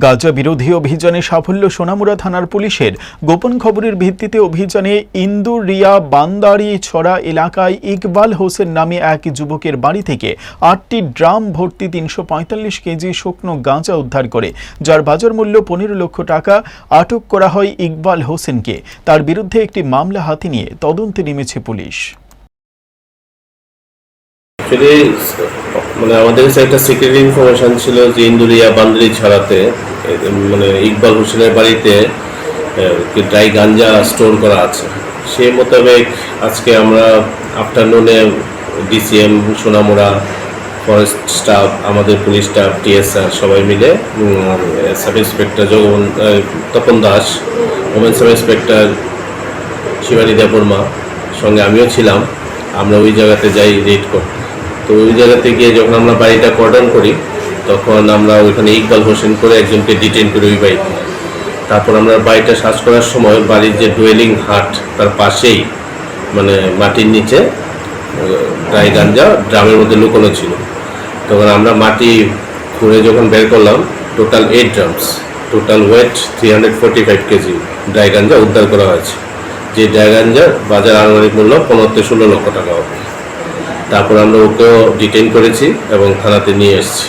গাজা বিরোধী অভিযানে সাফল্য সোনামুড়া থানার পুলিশের গোপন খবরের ভিত্তিতে অভিযানে ইন্দুর রিয়া বান্দারি ছড়া এলাকায় ইকবাল হোসেন নামে এক যুবকের বাড়ি থেকে আটটি ড্রাম ভর্তি তিনশো পঁয়তাল্লিশ কেজি শুকনো গাঁজা উদ্ধার করে, যার বাজার মূল্য পনেরো লক্ষ টাকা আটক করা হয় ইকবাল হোসেনকে। তার বিরুদ্ধে একটি মামলা হাতে নিয়ে তদন্তে নেমেছে পুলিশ। অ্যাকচুয়ালি মানে আমাদের কাছে একটা সিক্রেট ইনফরমেশন ছিল যে ইন্দুরিয়া বান্দ্রি ছড়াতে মানে ইকবাল হোসেনের বাড়িতে ড্রাই গাঞ্জা স্টোর করা আছে। সেই মোতাবেক আজকে আমরা আফটারনুনে ডিসিএম সোনামুড়া ফরেস্ট স্টাফ আমাদের পুলিশ স্টাফ টিএসআর সবাই মিলে sub inspector Jagan Tapan Das women sub inspector Shibani Debbarma সঙ্গে আমিও ছিলাম। আমরা ওই জায়গাতে যাই রেড করতে। তো ওই জায়গাতে গিয়ে যখন আমরা বাড়িটা কর্ডন করি, তখন আমরা ওইখানে ইকবাল হোসেন করে একজনকে ডিটেন করি ওই বাড়িতে। তারপর আমরা বাড়িটা সার্চ করার সময় বাড়ির যে ডুয়েলিং হাট তার পাশেই মানে মাটির নিচে ড্রাই গাঞ্জা ড্রামের মধ্যে লুকোনো ছিল। তখন আমরা মাটি খুঁড়ে যখন বের করলাম total eight drums total weight three hundred forty five KG dry ganja উদ্ধার করা হয়েছে। যে ড্রাই গাঞ্জার বাজার আনুমানিক মূল্য পনেরো থেকে ষোলো লক্ষ টাকা হবে। তারপর আমরা ওকেও ডিটেন করেছি এবং থানাতে নিয়ে এসেছি।